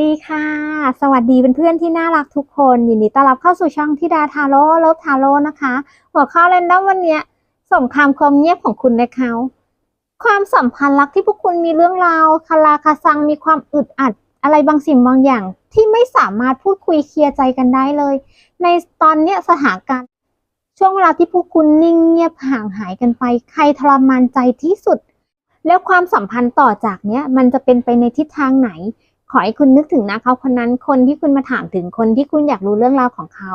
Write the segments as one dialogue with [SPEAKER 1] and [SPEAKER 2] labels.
[SPEAKER 1] ดีค่ะ สวัสดีเพื่อนๆที่น่ารักทุกคน ยินดีต้อนรับเข้าสู่ช่องทิดาทาโร่เลิฟทาโร่นะคะ หัวข้อเรนดอมวันนี้สงครามความเงียบของคุณและเขา ความสัมพันธ์รักที่พวกคุณมีเรื่องราวคาราคาซังมีความอึดอัด อะไรบางสิ่งบางอย่าง ที่ไม่สามารถพูดคุยเคลียร์ใจกันได้เลย ในตอนเนี้ยสถานการณ์ช่วงเวลาที่พวกคุณนิ่งเงียบห่างหายกันไป ใครทรมานใจที่สุด แล้วความสัมพันธ์ต่อจากเนี้ยมันจะเป็นไปในทิศทางไหน ขอให้คุณนึกถึงนะเขาคนนั้นคนที่คุณมาถามถึงคนที่คุณอยากรู้เรื่องราวของเขา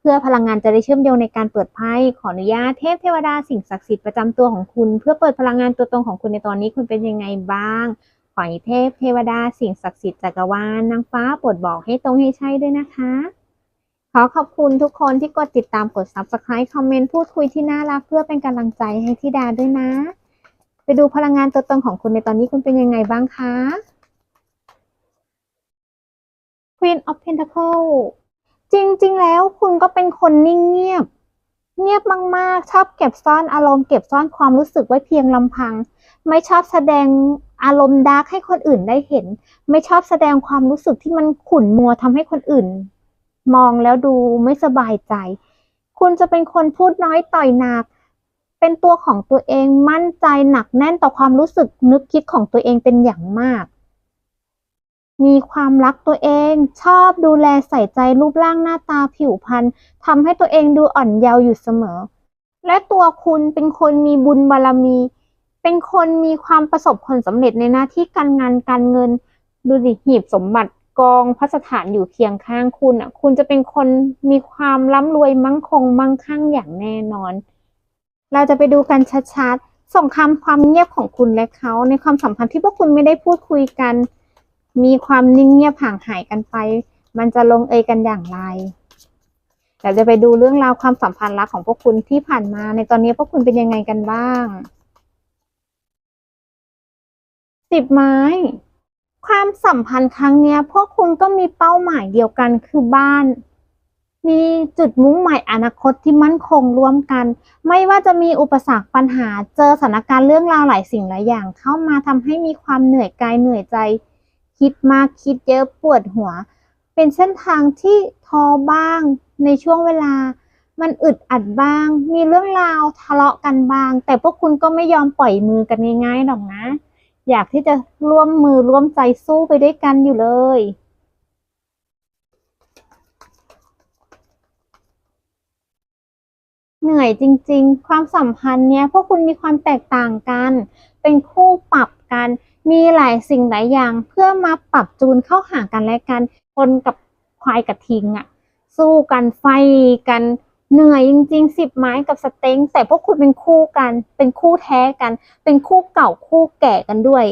[SPEAKER 1] เพื่อพลังงานจะได้เชื่อมโยงในการเปิดไพ่ขออนุญาตเทพเทวดาสิ่งศักดิ์สิทธิ์ประจำตัวของคุณ เพื่อเปิดพลังงานตัวตนของคุณในตอนนี้คุณเป็นยังไงบ้าง ขอให้เทพเทวดาสิ่งศักดิ์สิทธิ์จักรวาลนางฟ้าโปรดบอกให้ตรงให้ใช่ด้วยนะคะขอขอบคุณทุกคนที่กดติดตามกด subscribe คอมเมนต์พูดคุยที่น่ารักเพื่อเป็นกำลังใจให้ที่ดาด้วยนะ ไปดูพลังงานตัวตนของคุณในตอนนี้คุณเป็นยังไงบ้างคะ Queen of Pentacle จริง ๆ แล้วคุณก็เป็นคนนิ่งเงียบ เงียบมาก ๆ ชอบเก็บซ่อนอารมณ์เก็บซ่อนความรู้สึกไว้เพียงลำพัง ไม่ชอบแสดงอารมณ์ดาร์กให้คนอื่นได้เห็น ไม่ชอบแสดงความรู้สึกที่มันขุ่นมัวทำให้คนอื่น มองแล้วดูไม่สบายใจ คุณจะเป็นคนพูดน้อยต่อยหนัก เป็นตัวของตัวเองมั่นใจหนักแน่นต่อความรู้สึกนึกคิดของตัวเองเป็นอย่างมาก มีความรักตัวเอง ชอบดูแลใส่ใจรูปร่างหน้าตาผิวพรรณทำให้ตัวเองดูอ่อนเยาว์อยู่เสมอ และตัวคุณเป็นคนมีบุญบารมี เป็นคนมีความประสบผลสำเร็จในหน้าที่การงานการเงิน ดูดิหีบสมบัติกองพระสถานอยู่เคียงข้างคุณอะ คุณจะเป็นคนมีความร่ำรวยมั่งคงมั่งคั่งอย่างแน่นอน เราจะไปดูกันชัดๆสงครามความเงียบของคุณและเขาในความสัมพันธ์ที่พวกคุณไม่ได้พูดคุยกัน มีความนิ่งเงียบห่างหายกันไป มันจะลงเอยกันอย่างไรเราจะไปดูเรื่องราวความสัมพันธ์รักของพวกคุณที่ผ่านมา ในตอนนี้พวกคุณเป็นยังไงกันบ้างสิบไม้ ความสัมพันธ์ครั้งเนี้ย พวกคุณก็มีเป้าหมายเดียวกันคือบ้าน มีจุดมุ่งหมายอนาคตที่มั่นคงร่วมกัน ไม่ว่าจะมีอุปสรรคปัญหาเจอสถานการณ์เรื่องราวหลายสิ่งหลายอย่าง เข้ามาทำให้มีความเหนื่อยกายเหนื่อยใจ คิดมากคิดเยอะปวดหัว เป็นเส้นทางที่ท้อบ้างในช่วงเวลา มันอึดอัดบ้าง มีเรื่องราวทะเลาะกันบ้าง แต่พวกคุณก็ไม่ยอมปล่อยมือกันง่ายๆหรอกนะ อยากที่จะร่วมมือร่วมใจสู้ไปด้วยกันอยู่เลยเหนื่อยจริง ๆ ความสัมพันธ์เนี้ยพวกคุณมีความแตกต่างกัน เป็นคู่ปรับกัน มีหลายสิ่งหลายอย่างเพื่อมาปรับจูนเข้าหากันและกัน คนกับควายกับทิงอะสู้กันไฟกันเหนื่อยจริงๆสิบไม้กับสเต็งแต่พวกคุณเป็นคู่กัน เป็นคู่แท้กัน เป็นคู่เก่าคู่แก่กันด้วย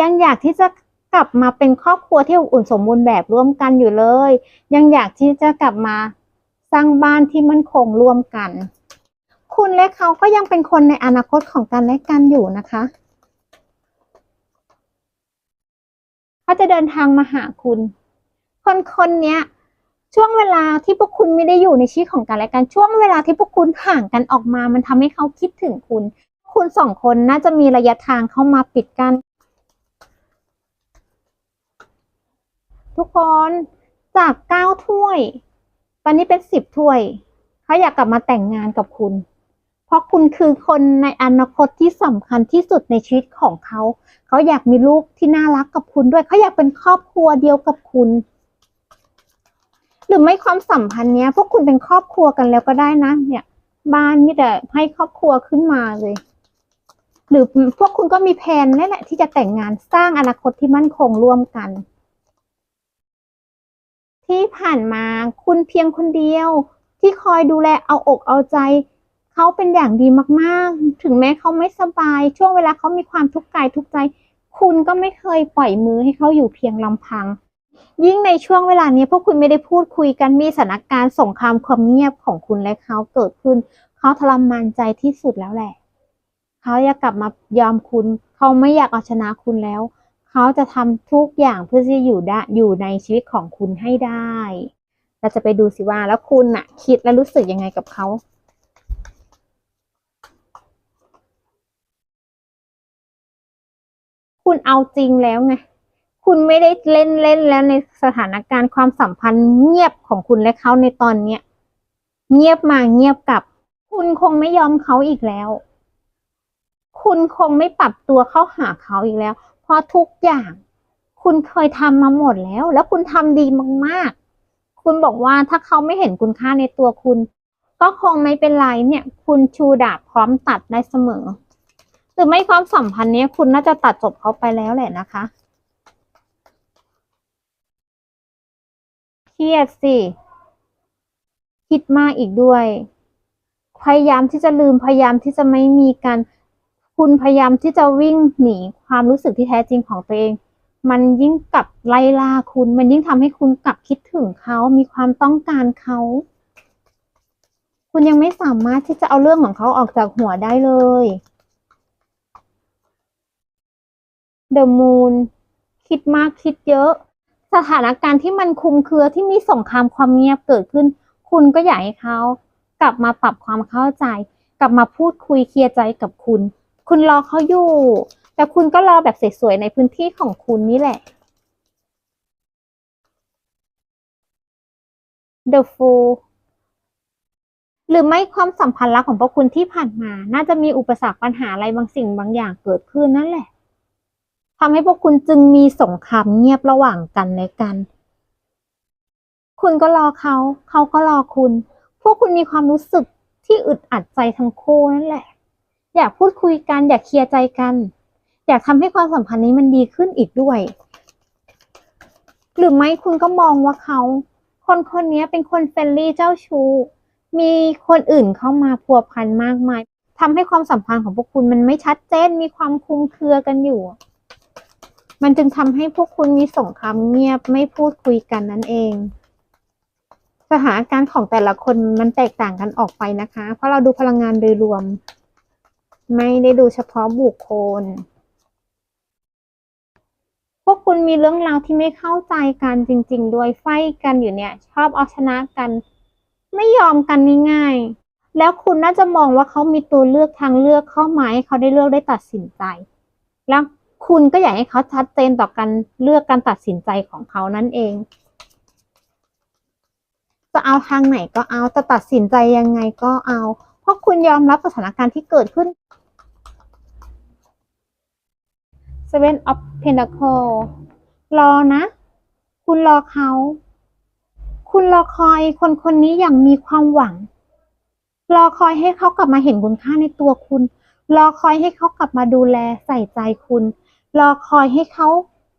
[SPEAKER 1] ยังอยากที่จะกลับมาเป็นครอบครัวที่อบอุ่นสมบูรณ์แบบร่วมกันอยู่เลย ยังอยากที่จะกลับมา ร้างบ้านที่มั่นคงร่วมกัน คุณและเขาก็ยังเป็นคนในอนาคตของกันและกันอยู่นะคะเขาจะเดินทางมาหาคุณ คนคนเนี้ยช่วงเวลาที่พวกคุณไม่ได้อยู่ในชีวิตของกันและกันช่วงเวลาที่พวกคุณห่างกันออกมา มันทำให้เขาคิดถึงคุณ คุณสองคนน่าจะมีระยะทางเข้ามาปิดกัน ทุกคนจากเก้าถ้วย ตอนนี้เป็นสิบถ้วย เขาอยากกลับมาแต่งงานกับคุณ เพราะคุณคือคนในอนาคตที่สำคัญที่สุดในชีวิตของเขา เขาอยากมีลูกที่น่ารักกับคุณด้วย เขาอยากเป็นครอบครัวเดียวกับคุณ หรือไม่ความสัมพันธ์เนี้ย พวกคุณเป็นครอบครัวกันแล้วก็ได้นะ เนี่ย บ้านมีแต่ให้ครอบครัวขึ้นมาเลย หรือพวกคุณก็มีแผนนั่นแหละที่จะแต่งงานสร้างอนาคตที่มั่นคงร่วมกัน ที่ผ่านมาคุณเพียงคนเดียว ที่คอยดูแลเอาอกเอาใจ เขาเป็นอย่างดีมากๆ ถึงแม้เขาไม่สบาย ช่วงเวลาเขามีความทุกข์กายทุกข์ใจ คุณก็ไม่เคยปล่อยมือให้เขาอยู่เพียงลำพัง ยิ่งในช่วงเวลานี้พวกคุณไม่ได้พูดคุยกันมีสถานการณ์สงครามความเงียบของคุณและเขาเกิดขึ้น เขาทรมานใจที่สุดแล้วแหละ เขาอยากกลับมายอมคุณ เขาไม่อยากเอาชนะคุณแล้ว เขาจะทำทุกอย่างเพื่อที่จะอยู่ได้อยู่ในชีวิตของคุณให้ได้ เราจะไปดูสิว่าแล้วคุณน่ะ คิดและรู้สึกยังไงกับเขาคุณเอาจริงแล้วไง คุณไม่ได้เล่นเล่นแล้วในสถานการณ์ความสัมพันธ์เงียบของคุณและเขาในตอนเนี้ย เงียบมาเงียบกลับ คุณคงไม่ยอมเขาอีกแล้ว คุณคงไม่ปรับตัวเข้าหาเขาอีกแล้ว เพราะทุกอย่าง คุณเคยทำมาหมดแล้ว แล้วคุณทำดีมากๆ คุณบอกว่าถ้าเขาไม่เห็นคุณค่าในตัวคุณ ก็คงไม่เป็นไรเนี่ย คุณชูดาบพร้อมตัดได้เสมอ หรือไม่ความสัมพันธ์เนี้ยคุณน่าจะตัดจบเขาไปแล้วแหละนะคะเครียดสิคิดมากอีกด้วย พยายามที่จะลืมพยายามที่จะไม่มีการ คุณพยายามที่จะวิ่งหนีความรู้สึกที่แท้จริงของตัวเอง มันยิ่งกลับไล่ล่าคุณ มันยิ่งทำให้คุณกลับคิดถึงเขา มีความต้องการเขา คุณยังไม่สามารถที่จะเอาเรื่องของเขาออกจากหัวได้เลย The Moon คิดมากคิดเยอะ สถานการณ์ที่มันคุมเครือที่มีสงครามความเงียบเกิดขึ้น คุณก็อยากให้เขา กลับมาปรับความเข้าใจ กลับมาพูดคุยเคลียร์ใจกับคุณ คุณรอเขาอยู่ แต่คุณก็รอแบบสวยๆในพื้นที่ของคุณนี่แหละ The Fool หรือไม่ความสัมพันธ์รักของพวกคุณที่ผ่านมา น่าจะมีอุปสรรคปัญหาอะไรบางสิ่งบางอย่างเกิดขึ้นนั่นแหละทำให้พวกคุณจึงมีสงครามเงียบระหว่างกันและกัน คุณก็รอเขา เขาก็รอคุณ พวกคุณมีความรู้สึกที่อึดอัดใจทั้งคู่นั่นแหละ อยากพูดคุยกัน อยากเคลียร์ใจกัน อยากทำให้ความสัมพันธ์นี้มันดีขึ้นอีกด้วย หรือไม่คุณก็มองว่าเขา คนคนนี้เป็นคนเฟรนลี่เจ้าชู้มีคนอื่นเข้ามาพัวพันมากมายทำให้ความสัมพันธ์ของพวกคุณมันไม่ชัดเจนมีความคลุมเครือกันอยู่ มันจึงทำให้พวกคุณมีสงครามเงียบไม่พูดคุยกันนั่นเองสถานการณ์ของแต่ละคนมันแตกต่างกันออกไปนะคะ เพราะเราดูพลังงานโดยรวม ไม่ได้ดูเฉพาะบุคคล พวกคุณมีเรื่องราวที่ไม่เข้าใจกันจริง ๆ ด้วยไฟกันอยู่เนี่ย ชอบเอาชนะกัน ไม่ยอมกันง่ายๆ แล้วคุณน่าจะมองว่าเขามีตัวเลือกทางเลือกเข้ามาให้เขาได้เลือกได้ตัดสินใจ แล้วคุณก็อยากให้เขาชัดเจนต่อการเลือกการตัดสินใจของเขานั่นเอง จะเอาทางไหนก็เอาจะตัดสินใจยังไงก็เอา เพราะคุณยอมรับสถานการณ์ที่เกิดขึ้น Seven of Pentacle รอนะ คุณรอเขา คุณรอคอยคนคนนี้อย่างมีความหวัง รอคอยให้เขากลับมาเห็นคุณค่าในตัวคุณ รอคอยให้เขากลับมาดูแลใส่ใจคุณ รอคอยให้เขา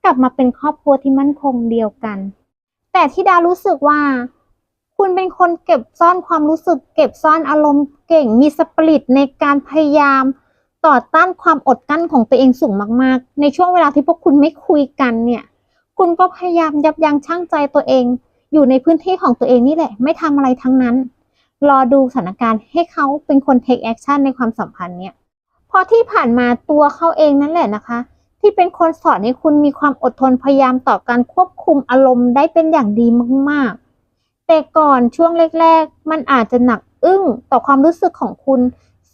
[SPEAKER 1] กลับมาเป็นครอบครัวที่มั่นคงเดียวกัน แต่ที่ดารู้สึกว่า คุณเป็นคนเก็บซ่อนความรู้สึก เก็บซ่อนอารมณ์เก่ง มีสปิริตในการพยายาม ต่อต้านความอดกั้นของตัวเองสูงมากๆ ในช่วงเวลาที่พวกคุณไม่คุยกันเนี่ย คุณก็พยายามยับยั้งชั่งใจตัวเอง อยู่ในพื้นที่ของตัวเองนี่แหละ ไม่ทำอะไรทั้งนั้น รอดูสถานการณ์ให้เขาเป็นคน take action ในความสัมพันธ์เนี่ยเพราะที่ผ่านมาตัวเขาเองนั่นแหละนะคะ ที่เป็นคนสอนให้คุณมีความอดทนพยายามต่อการควบคุมอารมณ์ได้เป็นอย่างดีมากๆ แต่ก่อนช่วงแรก ๆ มันอาจจะหนักอึ้งต่อความรู้สึกของคุณ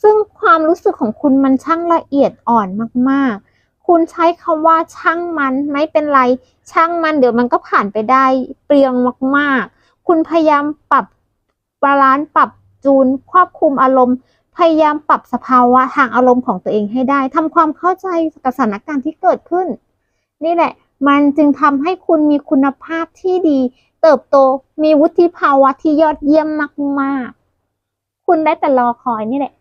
[SPEAKER 1] ซึ่งความรู้สึกของคุณมันช่างละเอียดอ่อนมากๆ คุณใช้คำว่าช่างมันไม่เป็นไร ช่างมันเดี๋ยวมันก็ผ่านไปได้เปรียงมากๆ คุณพยายามปรับบาลานซ์ปรับจูนควบคุมอารมณ์ พยายามปรับสภาวะทางอารมณ์ของตัวเองให้ได้ทำความเข้าใจกับสถานการณ์ที่เกิดขึ้น นี่แหละ มันจึงทำให้คุณมีคุณภาพที่ดี เติบโตมีวุฒิภาวะที่ยอดเยี่ยมมากๆ คุณได้แต่รอคอยนี่แหละ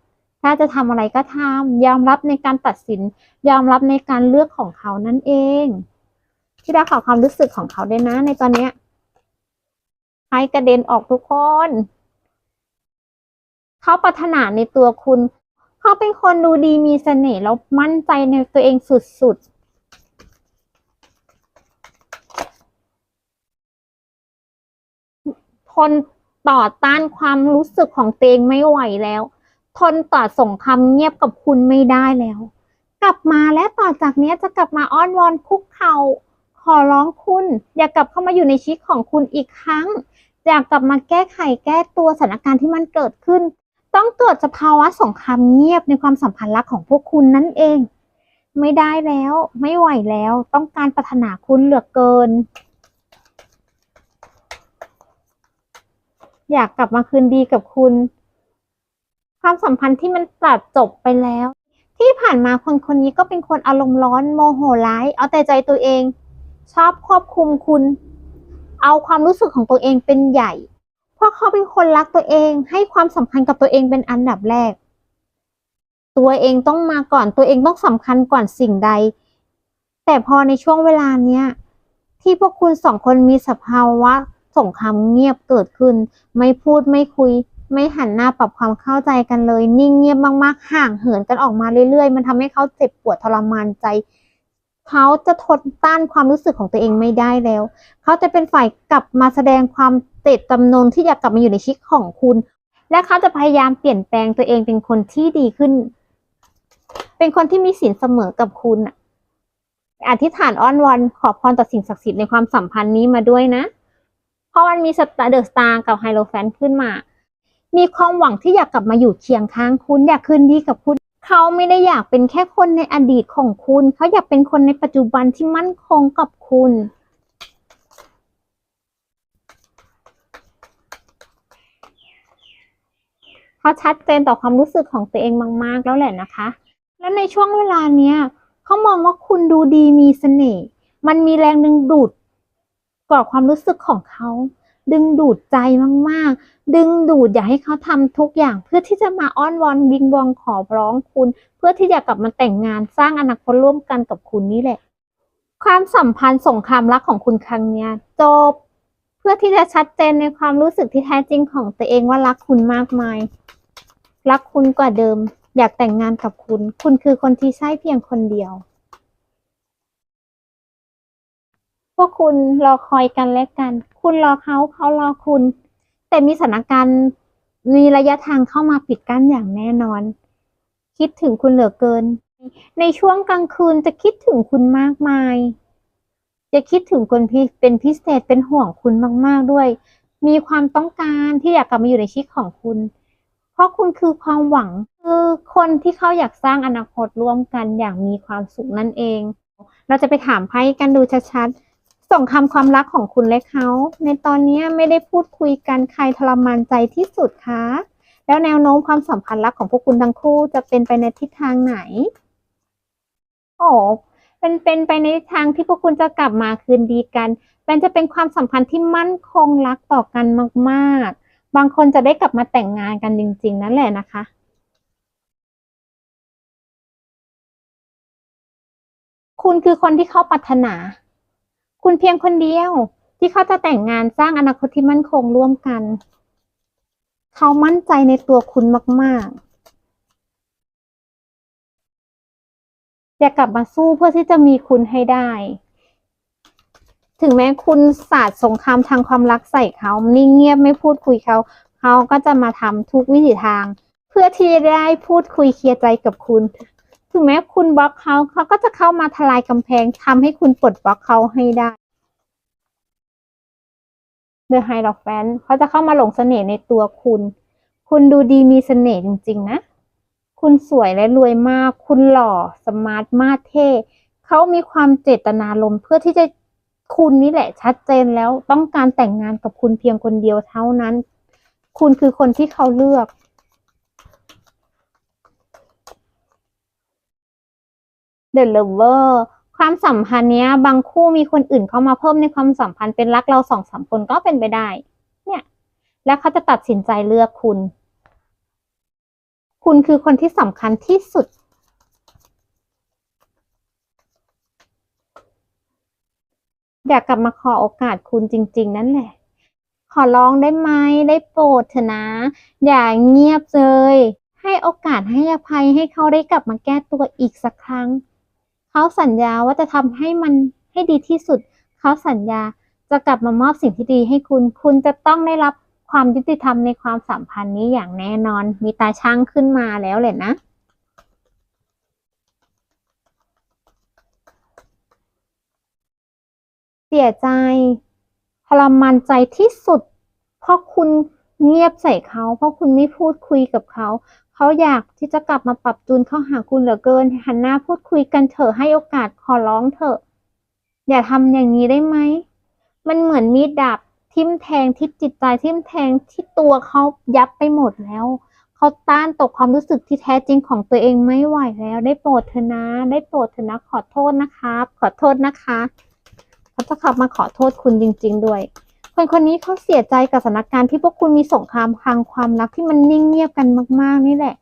[SPEAKER 1] ถ้าจะทำอะไรก็ทำยอมรับในการตัดสิน ยอมรับในการเลือกของเขานั่นเอง ที่ได้ขอความรู้สึกของเขาได้นะ ในตอนเนี้ยให้กระเด็นออกทุกคน เขาปรารถนาในตัวคุณ เขาเป็นคนดูดีมีเสน่ห์แล้วมั่นใจในตัวเองสุดๆทนต่อต้านความรู้สึกของตัวเองไม่ไหวแล้ว ทนต่อสงครามเงียบกับคุณไม่ได้แล้ว กลับมาและต่อจากนี้จะกลับมาอ้อนวอนคุกเขา่าขอร้องคุณ อย่ากกลับเข้ามาอยู่ในชีวิตของคุณอีกครั้ง อยากกลับมาแก้ไขแก้ตัวสถานการณ์ที่มันเกิดขึ้น ต้องเกิดสภาวะสงครามเงียบในความสัมพันธ์รักของพวกคุณนั่นเอง ไม่ได้แล้ว ไม่ไหวแล้ว ต้องการปรารถนาคุณเหลือเกิน อยากกลับมาคืนดีกับคุณ ความสัมพันธ์ที่มันตัดจบไปแล้ว ที่ผ่านมาคนคนนี้ก็เป็นคนอารมณ์ร้อนโมโหร้าย เอาแต่ใจตัวเอง ชอบควบคุมคุณ เอาความรู้สึกของตัวเองเป็นใหญ่ เพราะเขาเป็นคนรักตัวเอง ให้ความสำคัญกับตัวเองเป็นอันดับแรก ตัวเองต้องมาก่อนตัวเองต้องสำคัญก่อนสิ่งใด แต่พอในช่วงเวลาเนี้ยที่พวกคุณสองคนมีสภาวะสงครามเงียบเกิดขึ้น ไม่พูดไม่คุย ไม่หันหน้าปรับความเข้าใจกันเลย นิ่งเงียบมากๆ ห่างเหินกันออกมาเรื่อยๆ มันทำให้เขาเจ็บปวดทรมานใจ เขาจะทนต้านความรู้สึกของตัวเองไม่ได้แล้ว เขาจะเป็นฝ่ายกลับมาแสดงความเตะจำนงที่อยากกลับมาอยู่ในชีวิตของคุณ และเขาจะพยายามเปลี่ยนแปลงตัวเองเป็นคนที่ดีขึ้น เป็นคนที่มีศีลเสมอกับคุณอะอธิษฐานอ้อนวอนขอพรต่อสิ่งศักดิ์สิทธิ์ในความสัมพันธ์นี้มาด้วยนะ เพราะมันมีสตาร์เดอะสตาร์กับไฮโลแฟนขึ้นมา มีความหวังที่อยากกลับมาอยู่เคียงข้างคุณ อยากคืนดีกับคุณ เขาไม่ได้อยากเป็นแค่คนในอดีตของคุณ เขาอยากเป็นคนในปัจจุบันที่มั่นคงกับคุณ เขาชัดเจนต่อความรู้สึกของตัวเองมาก ๆ แล้วแหละนะคะ และในช่วงเวลาเนี้ยเขามองว่าคุณดูดีมีเสน่ห์ มันมีแรงดึงดูดก่อความรู้สึกของเขา ดึงดูดใจมากๆ ดึงดูดอยากให้เขาทำทุกอย่าง เพื่อที่จะมาอ้อนวอนวิงวองขอร้องคุณ เพื่อที่จะกลับมาแต่งงานสร้างอนาคตร่วมกันกับคุณนี่แหละ ความสัมพันธ์สงครามรักของคุณครั้งนี้จบ เพื่อที่จะชัดเจนในความรู้สึกที่แท้จริงของตัวเองว่ารักคุณมากมาย รักคุณกว่าเดิม อยากแต่งงานกับคุณ คุณคือคนที่ใช่เพียงคนเดียว พวกคุณรอคอยกันและกัน คุณรอเขาเขารอคุณ แต่มีสถานการณ์มีระยะทางเข้ามาปิดกั้นอย่างแน่นอน คิดถึงคุณเหลือเกิน ในช่วงกลางคืนจะคิดถึงคุณมากมาย จะคิดถึงคนพิเป็นพิเศษเป็นห่วงคุณมาก ๆด้วย มีความต้องการที่อยากกลับมาอยู่ในชีวิตของคุณ เพราะคุณคือความหวังคือคนที่เขาอยากสร้างอนาคตร่วมกันอย่างมีความสุขนั่นเอง เราจะไปถามไพ่กันดูชัดๆ ส่งคำความรักของคุณและเขาในตอนนี้ไม่ได้พูดคุยกันใครทรมานใจที่สุดคะแล้วแนวโน้มความสัมพันธ์รักของพวกคุณทั้งคู่จะเป็นไปในทิศทางไหน โอ้เป็นเป็นไปในทิศทางที่พวกคุณจะกลับมาคืนดีกันเป็นจะเป็นความสัมพันธ์ที่มั่นคงรักต่อกันมาก ๆ บางคนจะได้กลับมาแต่งงานกันจริง ๆ นั่นแหละนะคะคุณคือคนที่เขาปรารถนา คุณเพียงคนเดียว ที่เขาจะแต่งงานสร้างอนาคตที่มั่นคงร่วมกัน เขามั่นใจในตัวคุณมากๆจะกลับมาสู้เพื่อที่จะมีคุณให้ได้ ถึงแม้คุณศาสาดสงครามทางความรักใส่เขานิ่งเงียบไม่พูดคุยเขาเขาก็จะมาทำทุกวิถีทาง เพื่อที่ได้พูดคุยเคลียร์ใจกับคุณ ถึงแม้คุณบล็อกเขาเขาก็จะเข้ามาทลายกำแพงทำให้คุณปลดบล็อกเขาให้ได้ The High of Fan เขาจะเข้ามาหลงเสน่ห์ในตัวคุณ คุณดูดีมีเสน่ห์จริง ๆ นะ คุณสวยและรวยมาก คุณหล่อสมาร์ทมากเท่เขามีความเจตนารมเพื่อที่จะคุณนี่แหละชัดเจนแล้วต้องการแต่งงานกับคุณเพียงคนเดียวเท่านั้น คุณคือคนที่เขาเลือก The Lover ความสัมพันธ์เนี้ย บางคู่มีคนอื่นเข้ามาเพิ่มในความสัมพันธ์เป็นรักเราสองสามคนก็เป็นไปได้ เนี่ย แล้วเขาจะตัดสินใจเลือกคุณ คุณคือคนที่สำคัญที่สุด อยากกลับมาขอโอกาสคุณจริง ๆ นั่นแหละ ขอร้องได้ไหมได้โปรดเถอะนะ อย่าเงียบเลยให้โอกาสให้อภัยให้เขาได้กลับมาแก้ตัวอีกสักครั้ง เขาสัญญาว่าจะทำให้มันให้ดีที่สุด เขาสัญญาจะกลับมามอบสิ่งที่ดีให้คุณ คุณจะต้องได้รับความยุติธรรมในความสัมพันธ์นี้อย่างแน่นอน มีตาช่างขึ้นมาแล้วเลยนะเสียใจทรมานใจที่สุด เพราะคุณเงียบใส่เขา เพราะคุณไม่พูดคุยกับเขา เขาอยากที่จะกลับมาปรับจูนเข้าหาคุณเหลือเกิน หันหน้าพูดคุยกันเถอะให้โอกาสขอร้องเถอะ อย่าทำอย่างนี้ได้ไหม มันเหมือนมีดดาบทิ่มแทงที่จิตใจทิ่มแทงที่ตัวเขายับไปหมดแล้ว เขาต้านต่อความรู้สึกที่แท้จริงของตัวเองไม่ไหวแล้ว ได้โปรดเถอะนะ ได้โปรดเถอะนะขอโทษนะครับ ขอโทษนะคะ เขาจะขับมาขอโทษคุณจริง ๆ ด้วย คนคนนี้เขาเสียใจกับสถานการณ์ที่พวกคุณมีสงครามทางความรักที่มันนิ่งเงียบกันมาก ๆ นี่แหละ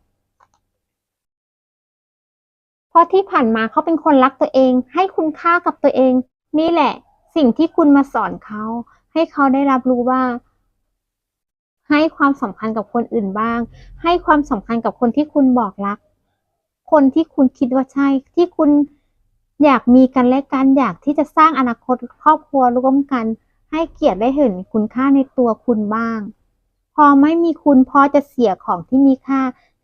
[SPEAKER 1] เพราะที่ผ่านมาเขาเป็นคนรักตัวเอง ให้คุณค่ากับตัวเอง นี่แหละ สิ่งที่คุณมาสอนเขา ให้เขาได้รับรู้ว่า ให้ความสำคัญกับคนอื่นบ้าง ให้ความสำคัญกับคนที่คุณบอกรัก คนที่คุณคิดว่าใช่ ที่คุณอยากมีกันและกันอยากที่จะสร้างอนาคตครอบครัวร่วมกัน ให้เกียรติได้เห็นคุณค่าในตัวคุณบ้าง พอไม่มีคุณพอจะเสียของที่มีค่า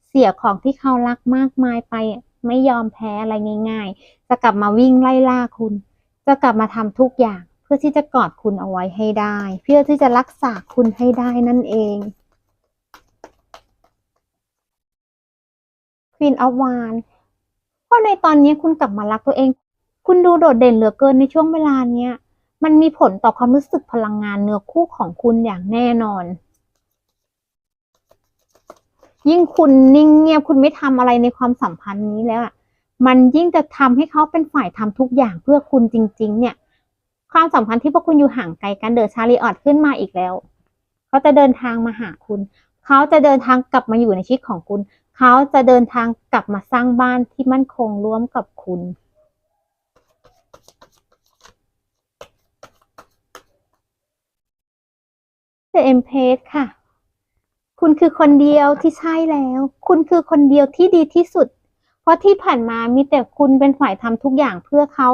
[SPEAKER 1] เสียของที่เขารักมากมายไป ไม่ยอมแพ้อะไรง่าย ๆ จะกลับมาวิ่งไล่ล่าคุณ จะกลับมาทำทุกอย่าง เพื่อที่จะกอดคุณเอาไว้ให้ได้ เพื่อที่จะรักษาคุณให้ได้นั่นเอง Queen of Wands เพราะในตอนนี้คุณกลับมารักตัวเอง คุณดูโดดเด่นเหลือเกินในช่วงเวลาเนี้ย มันมีผลต่อความรู้สึกพลังงานเนื้อคู่ของคุณอย่างแน่นอน ยิ่งคุณนิ่งเงียบคุณไม่ทำอะไรในความสัมพันธ์นี้แล้วอะมันยิ่งจะทำให้เขาเป็นฝ่ายทำทุกอย่างเพื่อคุณจริง ๆ เนี่ย ความสัมพันธ์ที่พวกคุณอยู่ห่างไกลกันเดอะชาลีออดขึ้นมาอีกแล้ว เขาจะเดินทางมาหาคุณ เขาจะเดินทางกลับมาอยู่ในชีวิตของคุณ เขาจะเดินทางกลับมาสร้างบ้านที่มั่นคงร่วมกับคุณ The Empress ค่ะ คุณคือคนเดียวที่ใช่แล้ว คุณคือคนเดียวที่ดีที่สุด เพราะที่ผ่านมามีแต่คุณเป็นฝ่ายทำทุกอย่างเพื่อเขา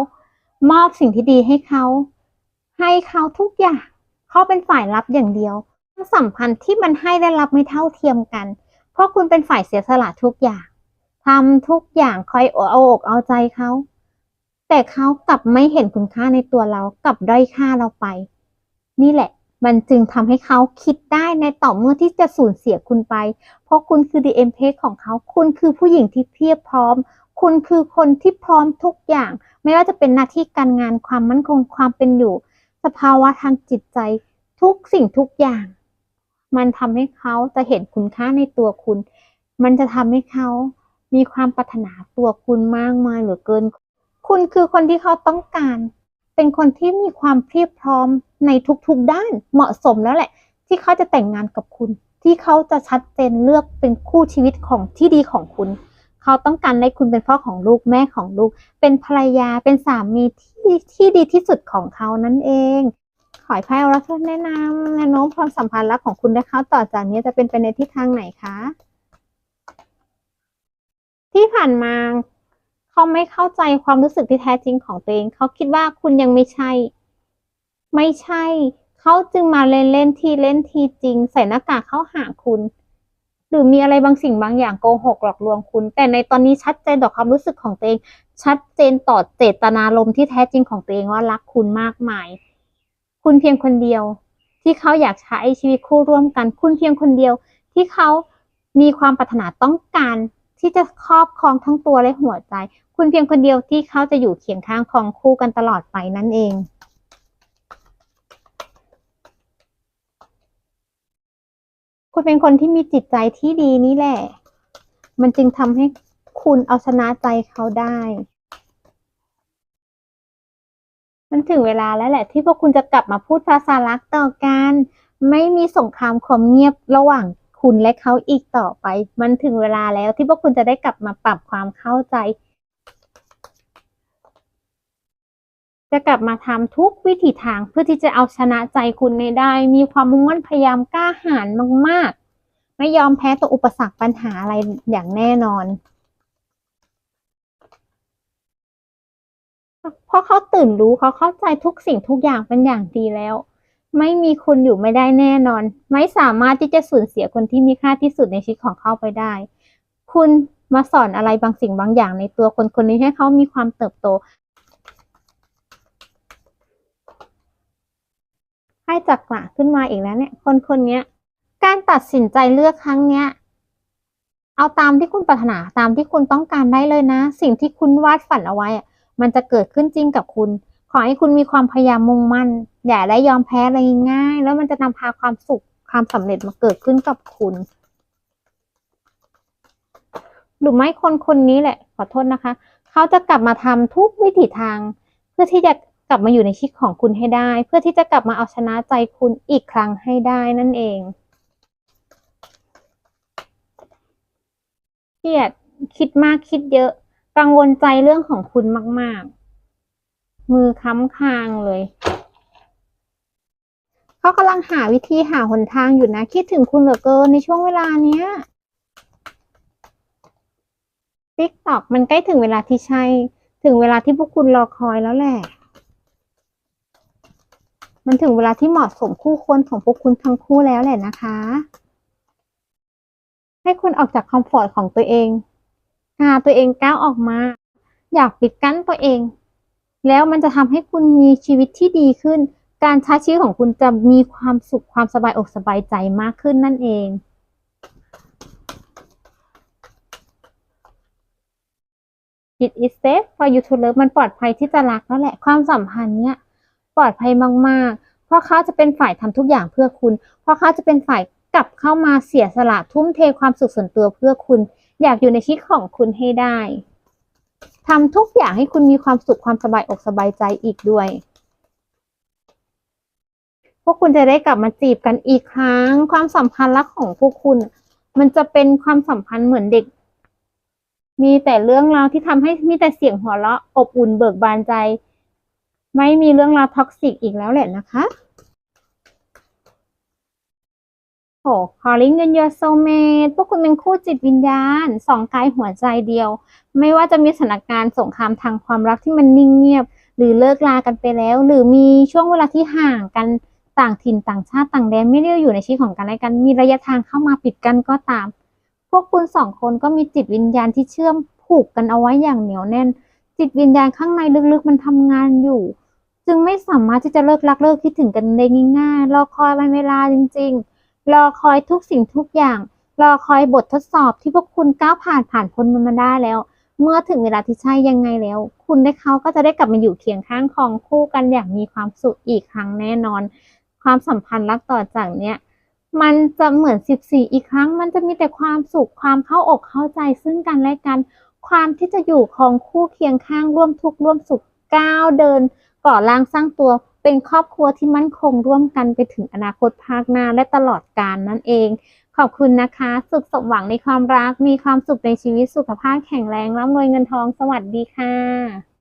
[SPEAKER 1] มอบสิ่งที่ดีให้เขา ให้เขาทุกอย่าง เขาเป็นฝ่ายรับอย่างเดียวความสัมพันธ์ที่มันให้และรับไม่เท่าเทียมกัน เพราะคุณเป็นฝ่ายเสียสละทุกอย่างทำทุกอย่างคอยเอาอกเอาใจเขาแต่เขากลับไม่เห็นคุณค่าในตัวเรากลับด้อยค่าเราไป นี่แหละ มันจึงทำให้เขาคิดได้ในต่อเมื่อที่จะสูญเสียคุณไป เพราะคุณคือ the empress ของเขา คุณคือผู้หญิงที่เพียบพร้อม คุณคือคนที่พร้อมทุกอย่าง ไม่ว่าจะเป็นหน้าที่การงานความมั่นคงความเป็นอยู่ สภาวะทางจิตใจ ทุกสิ่งทุกอย่าง มันทำให้เขาจะเห็นคุณค่าในตัวคุณ มันจะทำให้เขามีความปรารถนาตัวคุณมากมายเหลือเกิน คุณคือคนที่เขาต้องการ เป็นคนที่มีความเพียบพร้อมในทุกๆด้านเหมาะสมแล้วแหละ ที่เขาจะแต่งงานกับคุณ ที่เขาจะชัดเจนเลือกเป็นคู่ชีวิตของที่ดีของคุณ เขาต้องการให้คุณเป็นพ่อของลูกแม่ของลูก เป็นภรรยาเป็นสามีที่ที่ดีที่สุดของเขานั่นเอง ขอให้ไพ่อราเคิลแนะนำแนวโน้มความสัมพันธ์รักของคุณและเขาต่อจากนี้จะเป็นไปในทิศทางไหนคะที่ผ่านมา เขาไม่เข้าใจความรู้สึกที่แท้จริงของตัวเอง เขาคิดว่าคุณยังไม่ใช่ ไม่ใช่ เขาจึงมาเล่นเล่นทีเล่นทีจริง ใส่หน้ากากเข้าหาคุณ หรือมีอะไรบางสิ่งบางอย่างโกหกหลอกลวงคุณ แต่ในตอนนี้ชัดเจนต่อความรู้สึกของตัวเอง ชัดเจนต่อเจตนารมณ์ที่แท้จริงของตัวเองว่ารักคุณมากมาย คุณเพียงคนเดียว ที่เขาอยากใช้ชีวิตคู่ร่วมกัน คุณเพียงคนเดียว ที่เขามีความปรารถนาต้องการ ที่จะครอบครองทั้งตัวและหัวใจ คุณเพียงคนเดียวที่เขาจะอยู่เคียงข้างครองคู่กันตลอดไปนั่นเองคุณเป็นคนที่มีจิตใจที่ดีนี่แหละ มันจึงทำให้คุณเอาชนะใจเขาได้ มันถึงเวลาแล้วแหละที่พวกคุณจะกลับมาพูดภาษารักต่อกัน ไม่มีสงครามความเงียบระหว่าง คุณและเขาอีกต่อไป มันถึงเวลาแล้วที่พวกคุณจะได้กลับมาปรับความเข้าใจ จะกลับมาทำทุกวิถีทางเพื่อที่จะเอาชนะใจคุณในได้ มีความมุ่งมั่นพยายามกล้าหาญมากๆ ไม่ยอมแพ้ต่ออุปสรรคปัญหาอะไรอย่างแน่นอนเพราะเขาตื่นรู้เขาเข้าใจทุกสิ่งทุกอย่างเป็นอย่างดีแล้ว ไม่มีคุณอยู่ไม่ได้แน่นอน ไม่สามารถที่จะสูญเสียคนที่มีค่าที่สุดในชีวิตของเขาไปได้ คุณมาสอนอะไรบางสิ่งบางอย่างในตัวคนคนนี้ให้เขามีความเติบโตให้จักระขึ้นมาอีกแล้วเนี่ย คนคนนี้การตัดสินใจเลือกครั้งเนี้ย เอาตามที่คุณปรารถนาตามที่คุณต้องการได้เลยนะ สิ่งที่คุณวาดฝันเอาไว้มันจะเกิดขึ้นจริงกับคุณ ขอให้คุณมีความพยายามมุ่งมั่น อย่าได้ยอมแพ้อะไรง่าย แล้วมันจะนำพาความสุขความสำเร็จมาเกิดขึ้นกับคุณ หรือไม่คนคนนี้แหละ ขอโทษนะคะ เขาจะกลับมาทำทุกวิถีทาง เพื่อที่จะกลับมาอยู่ในชีวิตของคุณให้ได้ เพื่อที่จะกลับมาเอาชนะใจคุณอีกครั้งให้ได้นั่นเองเครียดคิดมากคิดเยอะ กังวลใจเรื่องของคุณมาก ๆ มือค้ำคางเลย เขากำลังหาวิธีหาหนทางอยู่นะ คิดถึงคุณเหลือเกินในช่วงเวลาเนี้ยติ๊กตอกมันใกล้ถึงเวลาที่ใช่ ถึงเวลาที่พวกคุณรอคอยแล้วแหละ มันถึงเวลาที่เหมาะสมคู่ควรของพวกคุณทั้งคู่แล้วแหละนะคะ ให้คุณออกจากคอมฟอร์ตของตัวเองพาตัวเองก้าวออกมา อยากปิดกั้นตัวเอง แล้วมันจะทำให้คุณมีชีวิตที่ดีขึ้น การใช้ชีวิตของคุณจะมีความสุขความสบายอกสบายใจมากขึ้นนั่นเอง It is safe for you to love มันปลอดภัยที่จะรักแล้วแหละความสัมพันธ์เนี้ยปลอดภัยมากๆ เพราะเขาจะเป็นฝ่ายทำทุกอย่างเพื่อคุณ เพราะเขาจะเป็นฝ่ายกลับเข้ามาเสียสละทุ่มเทความสุขส่วนตัวเพื่อคุณ อยากอยู่ในชีวิตของคุณให้ได้ ทำทุกอย่างให้คุณมีความสุขความสบายอกสบายใจอีกด้วย พวกคุณจะได้กลับมาจีบกันอีกครั้ง ความสัมพันธ์รักของพวกคุณ มันจะเป็นความสัมพันธ์เหมือนเด็ก มีแต่เรื่องราวที่ทำให้มีแต่เสียงหัวเราะอบอุ่นเบิกบานใจ ไม่มีเรื่องราวท็อกซิกอีกแล้วแหละนะคะ โอ้ calling in your soulmate พวกคุณเป็นคู่จิตวิญญาณสองกายหัวใจเดียว ไม่ว่าจะมีสถานการณ์สงครามทางความรักที่มันนิ่งเงียบ หรือเลิกลากันไปแล้ว หรือมีช่วงเวลาที่ห่างกันต่างถิ่นต่างชาติต่างแดนไม่ได้อยู่ในชีวิตของกันและกัน มีระยะทางเข้ามาปิดกันก็ตาม พวกคุณสองคนก็มีจิตวิญญาณที่เชื่อมผูกกันเอาไว้อย่างเหนียวแน่น จิตวิญญาณข้างในลึกๆมันทำงานอยู่ จึงไม่สามารถที่จะเลิกรักเลิกคิดถึงกันได้ง่ายๆรอคอยวันเวลาจริง ๆ รอคอยทุกสิ่งทุกอย่าง รอคอยบททดสอบที่พวกคุณก้าวผ่านผ่านพ้นมันมาได้แล้ว เมื่อถึงเวลาที่ใช่ยังไงแล้ว คุณและเขาก็จะได้กลับมาอยู่เคียงข้างของคู่กันอย่างมีความสุขอีกครั้งแน่นอน ความสัมพันธ์รักต่อจากเนี้ยมันจะเหมือน 14 อีกครั้ง มันจะมีแต่ความสุข ความเข้าอกเข้าใจซึ่งกันและกัน ความที่จะอยู่คองคู่เคียงข้างร่วมทุกข์ร่วมสุขก้าวเดินก่อร่างสร้างตัว เป็นครอบครัวที่มั่นคงร่วมกันไปถึงอนาคตภาคหน้าและตลอดกาลนั่นเอง ขอบคุณนะคะ สุขสมหวังในความรัก มีความสุขในชีวิตสุขภาพแข็งแรงร่ำรวยเงินทองสวัสดีค่ะ